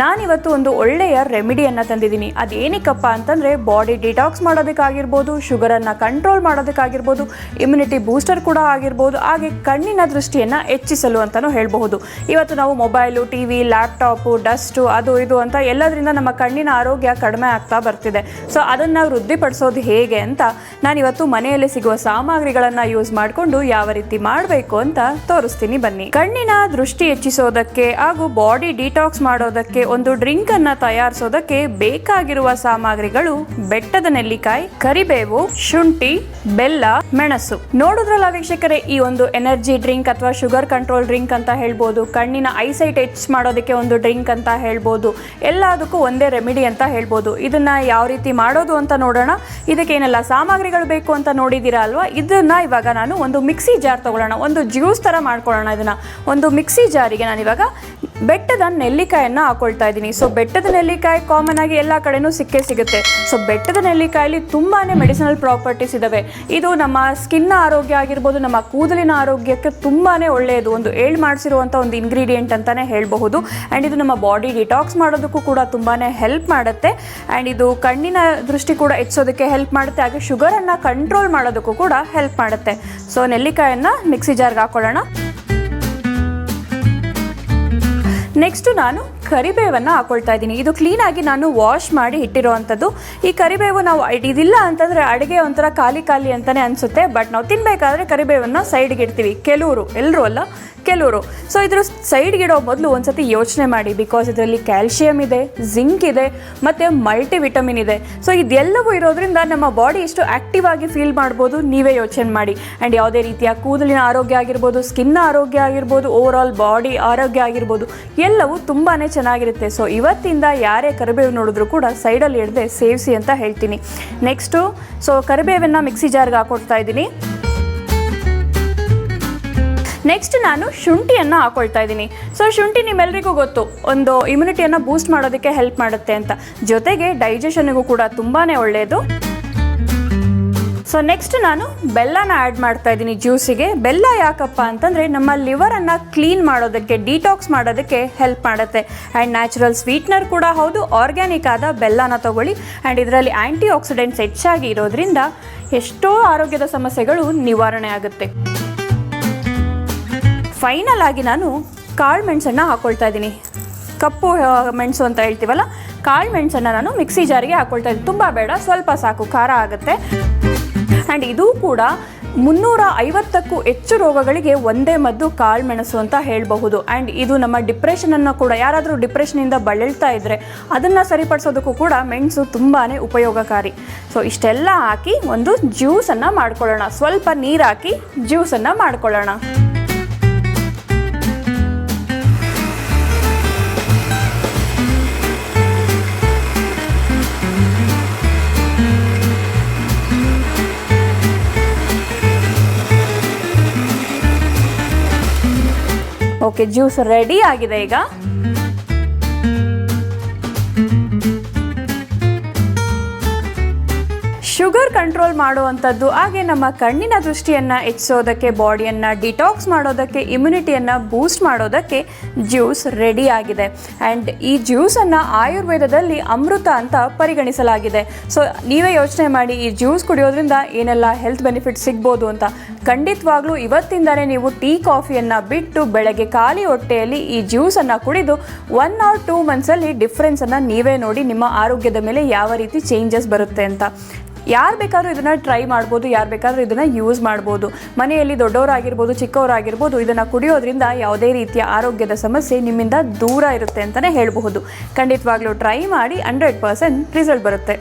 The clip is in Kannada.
ನಾನಿವತ್ತು ಒಂದು ಒಳ್ಳೆಯ ರೆಮಿಡಿಯನ್ನು ತಂದಿದ್ದೀನಿ. ಅದೇನಕ್ಕಪ್ಪ ಅಂತಂದರೆ ಬಾಡಿ ಡಿಟಾಕ್ಸ್ ಮಾಡೋದಕ್ಕಾಗಿರ್ಬೋದು, ಶುಗರನ್ನು ಕಂಟ್ರೋಲ್ ಮಾಡೋದಕ್ಕಾಗಿರ್ಬೋದು, ಇಮ್ಯುನಿಟಿ ಬೂಸ್ಟರ್ ಕೂಡ ಆಗಿರ್ಬೋದು, ಹಾಗೆ ಕಣ್ಣಿನ ದೃಷ್ಟಿಯನ್ನು ಹೆಚ್ಚಿಸಲು ಅಂತಲೂ ಹೇಳಬಹುದು. ಇವತ್ತು ನಾವು mobile, T V, laptop, dust, ಅದು ಇದು ಅಂತ ಎಲ್ಲದರಿಂದ ನಮ್ಮ ಕಣ್ಣಿನ ಆರೋಗ್ಯ ಕಡಿಮೆ ಆಗ್ತಾ ಬರ್ತಿದೆ. ಸೊ ಅದನ್ನು ವೃದ್ಧಿಪಡಿಸೋದು ಹೇಗೆ ಅಂತ ನಾನಿವತ್ತು ಮನೆಯಲ್ಲಿ ಸಿಗುವ ಸಾಮಗ್ರಿಗಳನ್ನು ಯೂಸ್ ಮಾಡಿಕೊಂಡು ಯಾವ ರೀತಿ ಮಾಡಬೇಕು ಅಂತ ತೋರಿಸ್ತೀನಿ ಬನ್ನಿ. ಕಣ್ಣಿನ ದೃಷ್ಟಿ ಹೆಚ್ಚಿಸೋದಕ್ಕೆ ಹಾಗೂ ಬಾಡಿ ಡಿಟಾಕ್ಸ್ ಮಾಡೋದಕ್ಕೆ ಒಂದು ಡ್ರಿಂಕ್ ಅನ್ನ ತಯಾರಿಸೋದಕ್ಕೆ ಬೇಕಾಗಿರುವ ಸಾಮಗ್ರಿಗಳು ಬೆಟ್ಟದ ನೆಲ್ಲಿಕಾಯಿ, ಕರಿಬೇವು, ಶುಂಠಿ, ಬೆಲ್ಲ, ಮೆಣಸು. ನೋಡಿದ್ರಲ್ಲ ವೀಕ್ಷಕರೇ, ಈ ಒಂದು ಎನರ್ಜಿ ಡ್ರಿಂಕ್ ಅಥವಾ ಶುಗರ್ ಕಂಟ್ರೋಲ್ ಡ್ರಿಂಕ್ ಅಂತ ಹೇಳ್ಬೋದು, ಕಣ್ಣಿನ ಐಸೈಟ್ ಹೆಚ್ ಮಾಡೋದಕ್ಕೆ ಒಂದು ಡ್ರಿಂಕ್ ಅಂತ ಹೇಳ್ಬೋದು, ಎಲ್ಲದಕ್ಕೂ ಒಂದೇ ರೆಮಿಡಿ ಅಂತ ಹೇಳ್ಬೋದು. ಇದನ್ನ ಯಾವ ರೀತಿ ಮಾಡೋದು ಅಂತ ನೋಡೋಣ. ಇದಕ್ಕೆ ಏನೆಲ್ಲ ಸಾಮಗ್ರಿಗಳು ಬೇಕು ಅಂತ ನೋಡಿದ್ದೀರಾ ಅಲ್ವಾ? ಇದನ್ನ ಇವಾಗ ನಾನು ಒಂದು ಮಿಕ್ಸಿ ಜಾರ್ ತಗೊಳ್ಳೋಣ. ಒಂದು ಜ್ಯೂಸ್ ಥರ ಮಾಡ್ಕೊಳ್ಳೋಣ ಇದನ್ನ. ಒಂದು ಮಿಕ್ಸಿ ಜಾರಿಗೆ ನಾನು ಇವಾಗ ಬೆಟ್ಟದ ನೆಲ್ಲಿಕಾಯನ್ನ ಹಾಕೊಳ್ತಾ ಇದ್ದೀನಿ. ಸೊ ಬೆಟ್ಟದ ನೆಲ್ಲಿಕಾಯಿ ಕಾಮನ್ ಆಗಿ ಎಲ್ಲ ಕಡೆನೂ ಸಿಕ್ಕೇ ಸಿಗುತ್ತೆ. ಸೊ ಬೆಟ್ಟದ ನೆಲ್ಲಿಕಾಯಲ್ಲಿ ತುಂಬಾನೇ ಮೆಡಿಸಿನಲ್ ಪ್ರಾಪರ್ಟೀಸ್ ಇದಾವೆ. ಇದು ನಮ್ಮ ಸ್ಕಿನ್ ಆರೋಗ್ಯ ಆಗಿರ್ಬೋದು, ನಮ್ಮ ಕೂದಲಿನ ಆರೋಗ್ಯಕ್ಕೆ ತುಂಬಾನೇ ಒಳ್ಳೆಯದು. ಒಂದು ಏಳ್ ಮಾಡಿಸಿರುವಂಥ ಒಂದು ಇಂಗ್ರೀಡಿಯೆಂಟ್ ಅಂತಾನೆ ಹೇಳಬಹುದು. ಆ್ಯಂಡ್ ಇದು ನಮ್ಮ ಬಾಡಿ ಡಿಟಾಕ್ಸ್ ಮಾಡೋದಕ್ಕೂ ಕೂಡ ತುಂಬಾನೇ ಹೆಲ್ಪ್ ಮಾಡುತ್ತೆ. ಆ್ಯಂಡ್ ಇದು ಕಣ್ಣಿನ ದೃಷ್ಟಿ ಕೂಡ ಹೆಚ್ಚೋದಕ್ಕೆ ಹೆಲ್ಪ್ ಮಾಡುತ್ತೆ. ಹಾಗೆ ಶುಗರನ್ನು ಕಂಟ್ರೋಲ್ ಮಾಡೋದಕ್ಕೂ ಕೂಡ ಹೆಲ್ಪ್ ಮಾಡುತ್ತೆ. ಸೊ ನೆಲ್ಲಿಕಾಯನ್ನು ಮಿಕ್ಸಿ ಜಾರ್ಗೆ ಹಾಕೊಳ್ಳೋಣ. ನೆಕ್ಸ್ಟು ನಾನು ಕರಿಬೇವನ್ನು ಹಾಕೊಳ್ತಾ ಇದ್ದೀನಿ. ಇದು ಕ್ಲೀನಾಗಿ ನಾನು ವಾಶ್ ಮಾಡಿ ಇಟ್ಟಿರೋವಂಥದ್ದು ಈ ಕರಿಬೇವು ನಾವು ಇದ್- ಇದಿಲ್ಲ ಅಂತಂದರೆ ಅಡುಗೆ ಒಂಥರ ಖಾಲಿ ಖಾಲಿ ಅಂತಲೇ ಅನಿಸುತ್ತೆ. ಬಟ್ ನಾವು ತಿನ್ನಬೇಕಾದ್ರೆ ಕರಿಬೇವನ್ನು ಸೈಡ್ಗೆ ಇಡ್ತೀವಿ. ಕೆಲವರು ಎಲ್ಲರೂ ಅಲ್ಲ ಕೆಲವರು ಸೊ ಇದ್ರ ಇಡೋ ಮೊದಲು ಒಂದ್ಸತಿ ಯೋಚನೆ ಮಾಡಿ ಬಿಕಾಸ್ ಇದರಲ್ಲಿ ಕ್ಯಾಲ್ಶಿಯಂ ಇದೆ ಜಿಂಕ್ ಇದೆ, ಮತ್ತು ಮಲ್ಟಿ ವಿಟಮಿನ್ ಇದೆ. ಸೊ ಇದೆಲ್ಲವೂ ಇರೋದ್ರಿಂದ ನಮ್ಮ ಬಾಡಿ ಎಷ್ಟು ಆಕ್ಟಿವ್ ಆಗಿ ಫೀಲ್ ಮಾಡ್ಬೋದು, ನೀವೇ ಯೋಚನೆ ಮಾಡಿ. ಆ್ಯಂಡ್ ಯಾವುದೇ ರೀತಿಯ ಕೂದಲಿನ ಆರೋಗ್ಯ ಆಗಿರ್ಬೋದು ಸ್ಕಿನ್ ಆರೋಗ್ಯ ಆಗಿರ್ಬೋದು ಓವರ್ ಆಲ್ ಬಾಡಿ ಆರೋಗ್ಯ ಆಗಿರ್ಬೋದು, ಎಲ್ಲವೂ ತುಂಬಾ ಚೆನ್ನಾಗಿರುತ್ತೆ. ಸೊ ಇವತ್ತಿಂದ ಯಾರೇ ಕರಿಬೇವು ನೋಡಿದ್ರು ಕೂಡ ಸೈಡಲ್ಲಿ ಹಿಡ್ದೆ ಸೇವಿಸಿ ಅಂತ ಹೇಳ್ತೀನಿ. ನೆಕ್ಸ್ಟು ಸೊ ಕರಿಬೇವನ್ನು ಮಿಕ್ಸಿ ಜಾರ್ಗೆ ಹಾಕೊಡ್ತಾ ಇದ್ದೀನಿ. ನೆಕ್ಸ್ಟ್ ನಾನು ಶುಂಠಿಯನ್ನು ಹಾಕೊಳ್ತಾ ಇದ್ದೀನಿ. ಸೊ ಶುಂಠಿ ನಿಮ್ಮೆಲ್ಲರಿಗೂ ಗೊತ್ತು, ಒಂದು ಇಮ್ಯುನಿಟಿಯನ್ನು ಬೂಸ್ಟ್ ಮಾಡೋದಕ್ಕೆ ಹೆಲ್ಪ್ ಮಾಡುತ್ತೆ ಅಂತ. ಜೊತೆಗೆ ಡೈಜೆಷನ್ಗೂ ಕೂಡ ತುಂಬಾ ಒಳ್ಳೆಯದು ಸೊ ನೆಕ್ಸ್ಟ್ ನಾನು ಬೆಲ್ಲನ ಆ್ಯಡ್ ಮಾಡ್ತಾ ಇದ್ದೀನಿ ಜ್ಯೂಸಿಗೆ ಬೆಲ್ಲ ಯಾಕಪ್ಪ ಅಂತಂದರೆ ನಮ್ಮ ಲಿವರನ್ನು ಕ್ಲೀನ್ ಮಾಡೋದಕ್ಕೆ ಡಿಟಾಕ್ಸ್ ಮಾಡೋದಕ್ಕೆ ಹೆಲ್ಪ್ ಮಾಡುತ್ತೆ. ಆ್ಯಂಡ್ ನ್ಯಾಚುರಲ್ ಸ್ವೀಟ್ನರ್ ಕೂಡ ಹೌದು ಆರ್ಗ್ಯಾನಿಕ್ ಆದ ಬೆಲ್ಲನ ತಗೊಳ್ಳಿ. ಆ್ಯಂಡ್ ಇದರಲ್ಲಿ ಆ್ಯಂಟಿ ಆಕ್ಸಿಡೆಂಟ್ಸ್ ಹೆಚ್ಚಾಗಿ ಇರೋದ್ರಿಂದ ಎಷ್ಟೋ ಆರೋಗ್ಯದ ಸಮಸ್ಯೆಗಳು ನಿವಾರಣೆ ಆಗುತ್ತೆ. ಫೈನಲ್ ಆಗಿ ನಾನು ಕಾಳು ಮೆಣಸನ್ನು ಹಾಕ್ಕೊಳ್ತಾ ಇದ್ದೀನಿ. ಕಪ್ಪು ಮೆಣಸು ಅಂತ ಹೇಳ್ತೀವಲ್ಲ, ಕಾಳು ಮೆಣಸನ್ನು ನಾನು ಮಿಕ್ಸಿ ಜಾರಿಗೆ ಹಾಕ್ಕೊಳ್ತಾ ಇದ್ದೀನಿ. ತುಂಬ ಬೇಡ, ಸ್ವಲ್ಪ ಸಾಕು, ಖಾರ ಆಗುತ್ತೆ. ಆ್ಯಂಡ್ ಇದು ಕೂಡ ಮುನ್ನೂರ ಐವತ್ತಕ್ಕೂ ಹೆಚ್ಚು ರೋಗಗಳಿಗೆ ಒಂದೇ ಮದ್ದು ಕಾಳು ಮೆಣಸು ಅಂತ ಹೇಳಬಹುದು. ಆ್ಯಂಡ್ ಇದು ನಮ್ಮ ಡಿಪ್ರೆಷನನ್ನು ಕೂಡ, ಯಾರಾದರೂ ಡಿಪ್ರೆಷನಿಂದ ಬಳಲ್ತಾ ಇದ್ದರೆ ಅದನ್ನು ಸರಿಪಡಿಸೋದಕ್ಕೂ ಕೂಡ ಮೆಣಸು ತುಂಬಾ ಉಪಯೋಗಕಾರಿ. ಸೊ ಇಷ್ಟೆಲ್ಲ ಹಾಕಿ ಒಂದು ಜ್ಯೂಸನ್ನು ಮಾಡ್ಕೊಳ್ಳೋಣ. ಸ್ವಲ್ಪ ನೀರು ಹಾಕಿ ಜ್ಯೂಸನ್ನು ಮಾಡ್ಕೊಳ್ಳೋಣ. ಓಕೆ ಜ್ಯೂಸ್ ರೆಡಿ ಆಗಿದೆ ಈಗ. ಶುಗರ್ ಕಂಟ್ರೋಲ್ ಮಾಡುವಂಥದ್ದು, ಹಾಗೆ ನಮ್ಮ ಕಣ್ಣಿನ ದೃಷ್ಟಿಯನ್ನು ಹೆಚ್ಚಿಸೋದಕ್ಕೆ, ಬಾಡಿಯನ್ನು ಡಿಟಾಕ್ಸ್ ಮಾಡೋದಕ್ಕೆ, ಇಮ್ಯುನಿಟಿಯನ್ನು ಬೂಸ್ಟ್ ಮಾಡೋದಕ್ಕೆ ಜ್ಯೂಸ್ ರೆಡಿ ಆಗಿದೆ. ಆ್ಯಂಡ್ ಈ ಜ್ಯೂಸನ್ನು ಆಯುರ್ವೇದದಲ್ಲಿ ಅಮೃತ ಅಂತ ಪರಿಗಣಿಸಲಾಗಿದೆ. ಸೊ, ನೀವೇ ಯೋಚನೆ ಮಾಡಿ, ಈ ಜ್ಯೂಸ್ ಕುಡಿಯೋದ್ರಿಂದ ಏನೆಲ್ಲ ಹೆಲ್ತ್ ಬೆನಿಫಿಟ್ ಸಿಗ್ಬೋದು ಅಂತ. ಖಂಡಿತವಾಗ್ಲೂ ಇವತ್ತಿಂದಲೇ ನೀವು ಟೀ ಕಾಫಿಯನ್ನು ಬಿಟ್ಟು ಬೆಳಗ್ಗೆ ಖಾಲಿ ಹೊಟ್ಟೆಯಲ್ಲಿ ಈ ಜ್ಯೂಸನ್ನು ಕುಡಿದು ಒನ್ ಆರ್ ಟೂ ಮಂತ್ಸಲ್ಲಿ ಡಿಫ್ರೆನ್ಸನ್ನು ನೀವೇ ನೋಡಿ ನಿಮ್ಮ ಆರೋಗ್ಯದ ಮೇಲೆ ಯಾವ ರೀತಿ ಚೇಂಜಸ್ ಬರುತ್ತೆ ಅಂತ. ಯಾರು ಬೇಕಾದ್ರೂ ಇದನ್ನು ಟ್ರೈ ಮಾಡ್ಬೋದು, ಯಾರು ಬೇಕಾದ್ರೂ ಇದನ್ನು ಯೂಸ್ ಮಾಡ್ಬೋದು. ಮನೆಯಲ್ಲಿ ದೊಡ್ಡವರಾಗಿರ್ಬೋದು, ಚಿಕ್ಕವರಾಗಿರ್ಬೋದು, ಇದನ್ನು ಕುಡಿಯೋದ್ರಿಂದ ಯಾವುದೇ ರೀತಿಯ ಆರೋಗ್ಯದ ಸಮಸ್ಯೆ ನಿಮ್ಮಿಂದ ದೂರ ಇರುತ್ತೆ ಅಂತಲೇ ಹೇಳಬಹುದು. ಖಂಡಿತವಾಗ್ಲೂ ಟ್ರೈ ಮಾಡಿ ಹಂಡ್ರೆಡ್ ಪರ್ಸೆಂಟ್ ರಿಸಲ್ಟ್ ಬರುತ್ತೆ.